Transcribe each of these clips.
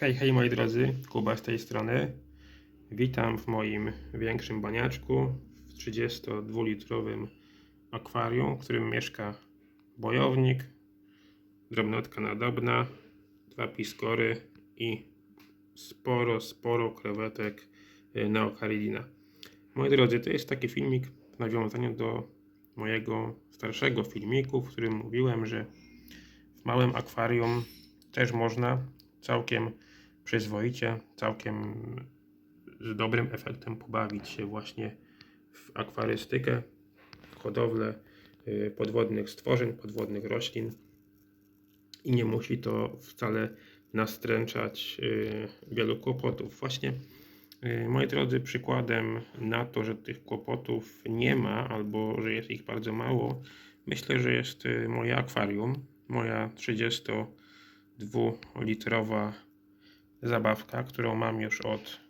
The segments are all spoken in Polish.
Hej, hej moi drodzy, Kuba z tej strony. Witam w moim większym baniaczku w 32-litrowym akwarium, w którym mieszka bojownik, drobnotka nadobna, dwa piskory i sporo, sporo krewetek y, neokaridina. Moi drodzy, to jest taki filmik w nawiązaniu do mojego starszego filmiku, w którym mówiłem, że w małym akwarium też można całkiem przyzwoicie, całkiem z dobrym efektem pobawić się właśnie w akwarystykę, hodowlę y, podwodnych stworzeń, podwodnych roślin i nie musi to wcale nastręczać y, wielu kłopotów. Właśnie, y, moi drodzy, przykładem na to, że tych kłopotów nie ma albo że jest ich bardzo mało, myślę, że jest moje akwarium, moja 32-litrowa zabawka, którą mam już od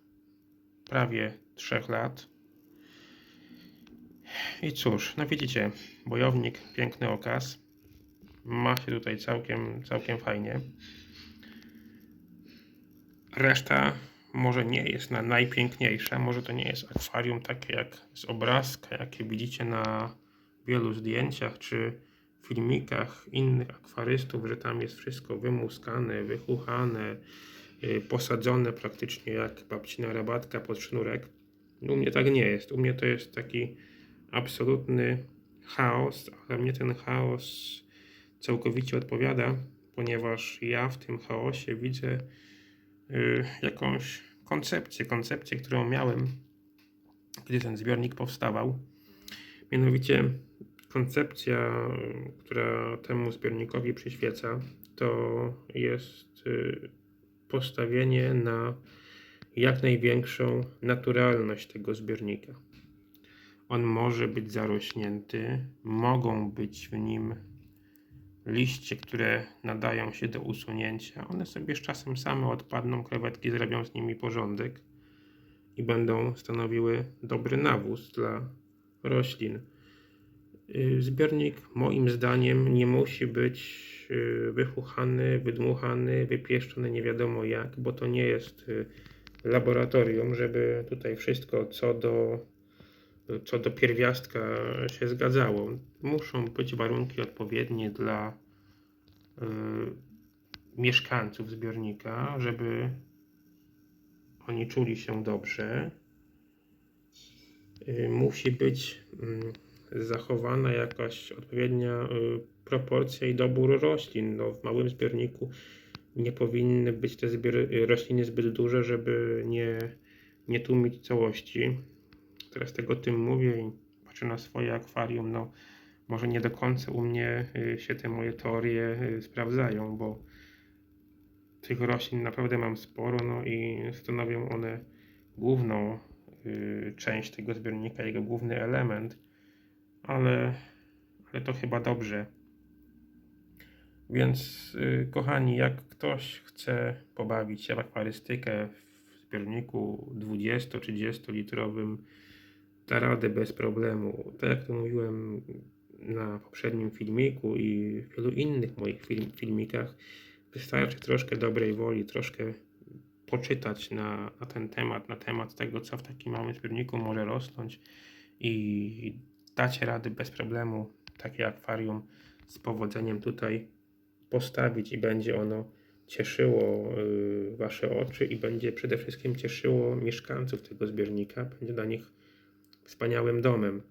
prawie 3 lat. I cóż, no widzicie, bojownik, piękny okaz. Ma się tutaj całkiem, całkiem fajnie. Reszta może nie jest na najpiękniejsza, może to nie jest akwarium takie jak z obrazka, jakie widzicie na wielu zdjęciach czy filmikach innych akwarystów, że tam jest wszystko wymuskane, wychuchane, y, posadzone praktycznie jak babcina rabatka pod sznurek. U mnie tak nie jest. U mnie to jest taki absolutny chaos, ale mnie ten chaos całkowicie odpowiada, ponieważ ja w tym chaosie widzę y, jakąś koncepcję, koncepcję, którą miałem, kiedy ten zbiornik powstawał. Mianowicie koncepcja, która temu zbiornikowi przyświeca, to jest y, postawienie na jak największą naturalność tego zbiornika. On może być zarośnięty, mogą być w nim liście, które nadają się do usunięcia. One sobie z czasem same odpadną, krewetki zrobią z nimi porządek i będą stanowiły dobry nawóz dla roślin. Y, Zbiornik moim zdaniem nie musi być y, wychuchany, wydmuchany, wypieszczony nie wiadomo jak, bo to nie jest y, laboratorium, żeby tutaj wszystko co do, co do pierwiastka się zgadzało. Muszą być warunki odpowiednie dla y, mieszkańców zbiornika, żeby oni czuli się dobrze. Y, musi być mm, zachowana jakaś odpowiednia y, proporcja i dobór roślin. No, w małym zbiorniku nie powinny być te y, rośliny zbyt duże, żeby nie, nie tłumić całości. Teraz tego tym mówię i patrzę na swoje akwarium. No, może nie do końca u mnie y, się te moje teorie sprawdzają, bo tych roślin naprawdę mam sporo, no i stanowią one główną część tego zbiornika, jego główny element, ale, ale to chyba dobrze. Więc y, kochani, jak ktoś chce pobawić się w akwarystykę w zbiorniku 20-30 litrowym, da radę bez problemu. Tak jak to mówiłem na poprzednim filmiku i w wielu innych moich film, filmikach, wystarczy troszkę dobrej woli, troszkę poczytać na, na ten temat, na temat tego, co w takim małym zbiorniku może rosnąć i dacie rady bez problemu takie akwarium z powodzeniem tutaj postawić i będzie ono cieszyło y, Wasze oczy i będzie przede wszystkim cieszyło mieszkańców tego zbiornika. Będzie dla nich wspaniałym domem.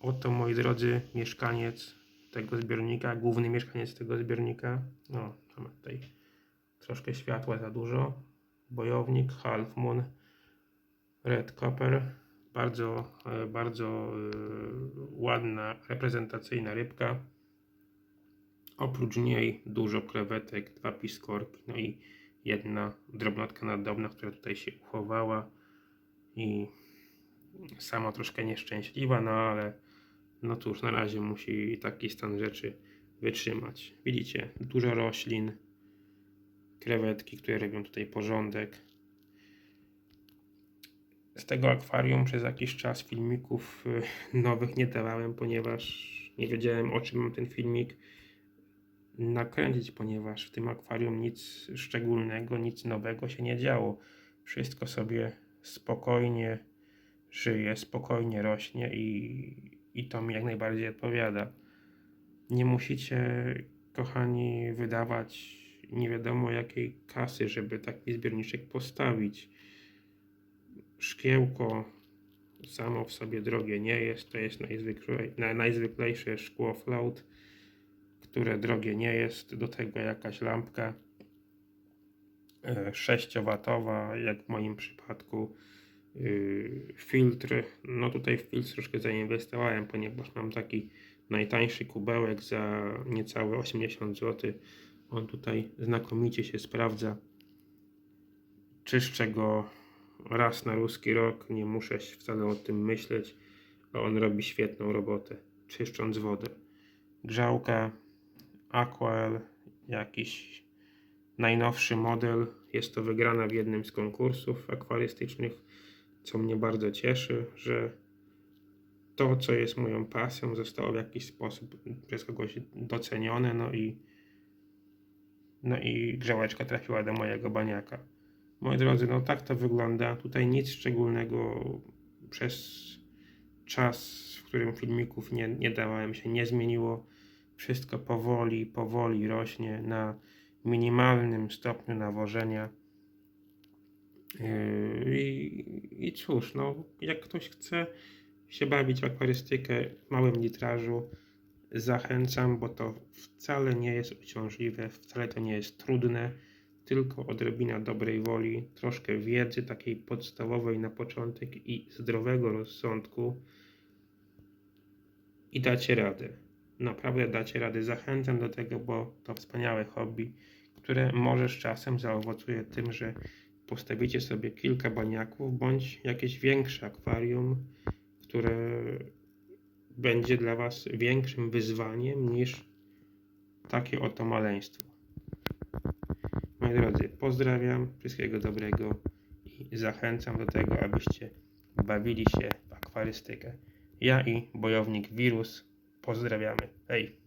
Oto, moi drodzy, mieszkaniec tego zbiornika, główny mieszkaniec tego zbiornika. No, mamy tutaj troszkę światła za dużo. Bojownik, Half Moon, Red Copper. Bardzo, e, bardzo e, ładna, reprezentacyjna rybka. Oprócz niej dużo krewetek, dwa piskorki, no i jedna drobnotka nadobna, która tutaj się uchowała i sama troszkę nieszczęśliwa, no ale no cóż, na razie musi taki stan rzeczy wytrzymać. Widzicie, dużo roślin, krewetki, które robią tutaj porządek. Z tego akwarium przez jakiś czas filmików y, nowych nie dawałem, ponieważ nie wiedziałem o czym mam ten filmik. nakręcić, ponieważ w tym akwarium nic szczególnego, nic nowego się nie działo. Wszystko sobie spokojnie żyje, spokojnie rośnie i, i to mi jak najbardziej odpowiada. Nie musicie, kochani, wydawać nie wiadomo jakiej kasy, żeby taki zbiorniczek postawić. Szkiełko samo w sobie drogie nie jest, to jest najzwyklej, na- najzwyklejsze szkło float, które drogie nie jest. Do tego jakaś lampka e, 6W, jak w moim przypadku. Yy, filtr, no tutaj w filtr troszkę zainwestowałem, ponieważ mam taki najtańszy kubełek za niecałe 80 zł. On tutaj znakomicie się sprawdza. Czyszczę go raz na ruski rok, nie muszę wcale o tym myśleć, a on robi świetną robotę, czyszcząc wodę. Grzałka Aquael, jakiś najnowszy model. Jest to wygrana w jednym z konkursów akwarystycznych, co mnie bardzo cieszy, że to, co jest moją pasją, zostało w jakiś sposób przez kogoś docenione, no i no i grzałeczka trafiła do mojego baniaka. Moi drodzy, no tak to wygląda. Tutaj nic szczególnego przez czas, w którym filmików nie, nie dawałem się, nie zmieniło. Wszystko powoli, powoli rośnie na minimalnym stopniu nawożenia. Yy, I, cóż, no, jak ktoś chce się bawić w akwarystykę w małym litrażu, zachęcam, bo to wcale nie jest uciążliwe, wcale to nie jest trudne, tylko odrobina dobrej woli, troszkę wiedzy takiej podstawowej na początek i zdrowego rozsądku i dacie radę. Naprawdę dacie radę. Zachęcam do tego, bo to wspaniałe hobby, które może z czasem zaowocuje tym, że postawicie sobie kilka baniaków bądź jakieś większe akwarium, które będzie dla Was większym wyzwaniem niż takie oto maleństwo. Drodzy, pozdrawiam, wszystkiego dobrego i zachęcam do tego, abyście bawili się w akwarystykę. Ja i bojownik wirus pozdrawiamy. Hej!